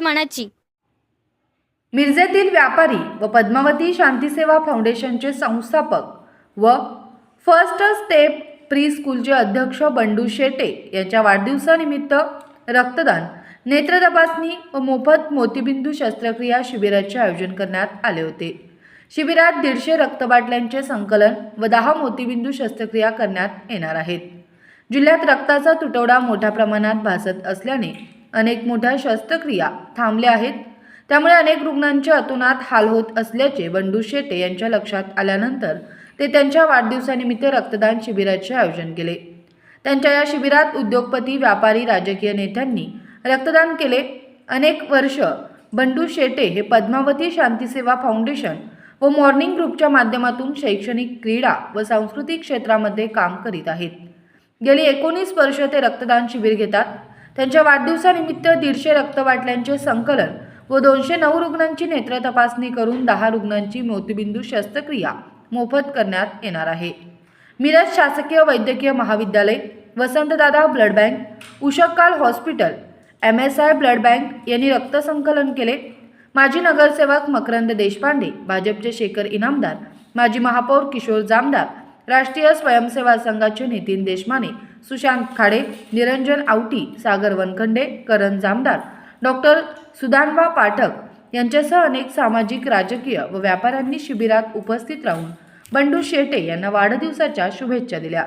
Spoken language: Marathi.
मानाची. मिरजेतील व्यापारी व पद्मावती शांतीसेवा फाउंडेशनचे संस्थापक व फर्स्ट स्टेप प्री स्कूलचे अध्यक्ष बंडू शेटे यांच्या वाढदिवसानिमित्त रक्तदान नेत्र तपासणी व मोफत मोतीबिंदू शस्त्रक्रिया शिबिराचे आयोजन करण्यात आले होते. शिबिरात दीडशे रक्तबाटल्यांचे संकलन व दहा मोतीबिंदू शस्त्रक्रिया करण्यात येणार आहेत. जिल्ह्यात रक्ताचा तुटवडा मोठ्या प्रमाणात भासत असल्याने अनेक मोठ्या शस्त्रक्रिया थांबल्या आहेत. त्यामुळे अनेक रुग्णांच्या अतोनात हाल होत असल्याचे बंडू शेटे यांच्या लक्षात आल्यानंतर ते त्यांच्या वाढदिवसानिमित्त रक्तदान शिबिराचे आयोजन केले. त्यांच्या या शिबिरात उद्योगपती व्यापारी राजकीय नेत्यांनी रक्तदान केले. अनेक वर्ष बंडू शेटे हे पद्मावती शांतीसेवा फाउंडेशन व मॉर्निंग ग्रुपच्या माध्यमातून शैक्षणिक क्रीडा व सांस्कृतिक क्षेत्रामध्ये काम करीत आहेत. गेली एकोणीस वर्ष ते रक्तदान शिबिर घेतात. त्यांच्या वाढदिवसानिमित्त दीडशे रक्तबाटल्यांचे संकलन व दोनशे नऊ रुग्णांची नेत्र तपासणी करून दहा रुग्णांची मोतीबिंदू शस्त्रक्रिया मोफत करण्यात येणार आहे. मिरज शासकीय वैद्यकीय महाविद्यालय Vasantdada blood bank Ushakal hospital M S I blood bank यांनी रक्तसंकलन केले. माजी नगरसेवक मकरंद देशपांडे भाजपचे शेखर इनामदार माजी महापौर किशोर जामदार राष्ट्रीय स्वयंसेवा संघाचे नितीन देशमाने सुशांत खाडे निरंजन आवटी सागर वनखंडे करण जामदार डॉक्टर सुदानवा पाठक यांच्यासह अनेक सामाजिक राजकीय व व्यापाऱ्यांनी शिबिरात उपस्थित राहून बंडू शेटे यांना वाढदिवसाच्या शुभेच्छा दिल्या.